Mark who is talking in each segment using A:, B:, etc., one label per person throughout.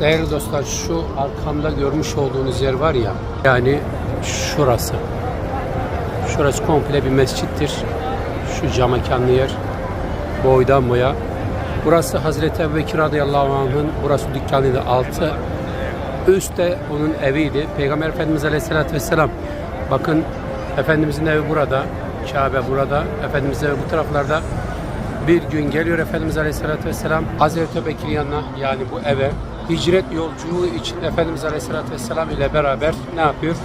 A: Değerli dostlar şu arkamda görmüş olduğunuz yer var ya yani şurası. Şurası komple bir mescittir. Şu cam mekanlı yer. Boydan boya. Burası Hazreti Ebubekir radıyallahu anh'ın burası dükkanıydı. Altı üstte onun eviydi. Peygamber Efendimiz aleyhissalatü vesselam bakın Efendimizin evi burada. Kabe burada. Efendimizin evi bu taraflarda. Bir gün geliyor Efendimiz Aleyhisselatü Vesselam Hazreti Bekir'in yanına yani bu eve hicret yolculuğu için Efendimiz Aleyhisselatü Vesselam ile beraber ne yapıyor?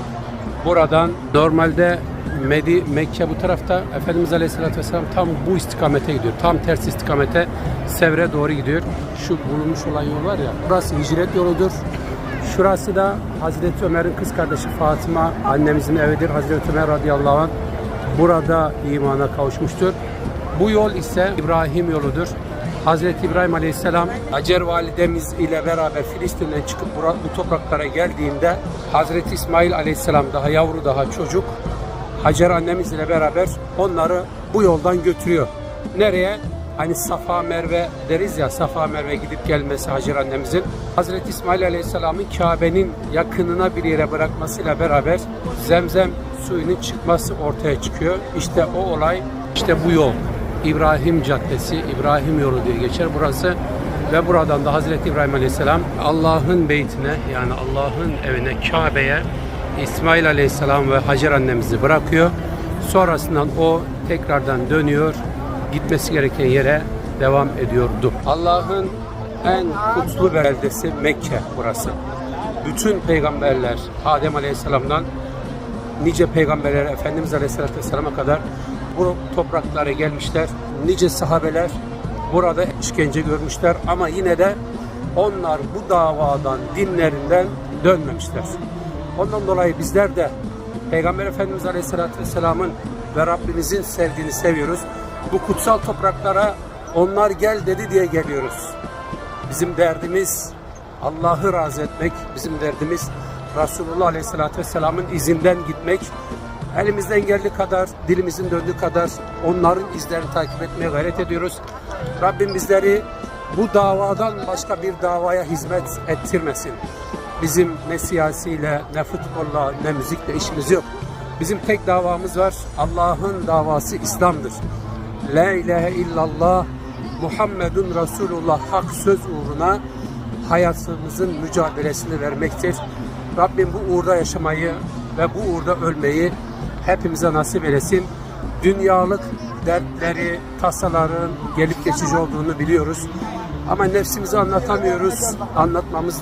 A: Buradan normalde Medi, Mekke bu tarafta Efendimiz Aleyhisselatü Vesselam tam bu istikamete gidiyor. Tam ters istikamete Sevr'e doğru gidiyor. Şu bulunmuş olan yol var ya burası hicret yoludur. Şurası da Hazreti Ömer'in kız kardeşi Fatıma annemizin evidir. Hazreti Ömer radıyallahu anh burada imana kavuşmuştur. Bu yol ise İbrahim yoludur. Hazreti İbrahim Aleyhisselam Hacer validemiz ile beraber Filistin'den çıkıp bu topraklara geldiğinde Hazreti İsmail Aleyhisselam daha yavru daha çocuk Hacer annemiz ile beraber onları bu yoldan götürüyor. Nereye? Hani Safa Merve deriz ya Safa Merve gidip gelmesi Hacer annemizin. Hazreti İsmail Aleyhisselam'ın Kabe'nin yakınına bir yere bırakmasıyla beraber zemzem suyunun çıkması ortaya çıkıyor. İşte o olay, işte bu yol. İbrahim Caddesi, İbrahim yolu diye geçer burası. Ve buradan da Hazreti İbrahim Aleyhisselam Allah'ın beytine yani Allah'ın evine Kabe'ye İsmail Aleyhisselam ve Hacer annemizi bırakıyor. Sonrasından o tekrardan dönüyor. Gitmesi gereken yere devam ediyordu. Allah'ın en kutlu beldesi Mekke burası. Bütün peygamberler Adem Aleyhisselam'dan nice peygamberler Efendimiz Aleyhisselatü Vesselam'a kadar bu topraklara gelmişler. Nice sahabeler burada işkence görmüşler ama yine de onlar bu davadan, dinlerinden dönmemişler. Ondan dolayı bizler de Peygamber Efendimiz Aleyhisselatü Vesselam'ın ve Rabbimizin sevdiğini seviyoruz. Bu kutsal topraklara onlar gel dedi diye geliyoruz. Bizim derdimiz Allah'ı razı etmek, bizim derdimiz Resulullah Aleyhisselatü Vesselam'ın izinden gitmek. Elimizden geldiği kadar, dilimizin döndüğü kadar onların izlerini takip etmeye gayret ediyoruz. Rabbim bizleri bu davadan başka bir davaya hizmet ettirmesin. Bizim ne siyasiyle, ne futbolla, ne müzikle işimiz yok. Bizim tek davamız var. Allah'ın davası İslam'dır. La ilahe illallah Muhammedun Resulullah hak söz uğruna hayatımızın mücadelesini vermektir. Rabbim bu uğurda yaşamayı ve bu uğurda ölmeyi hepimize nasip eylesin. Dünyalık dertleri, tasaların gelip geçici olduğunu biliyoruz. Ama nefsimizi anlatamıyoruz. Anlatmamız da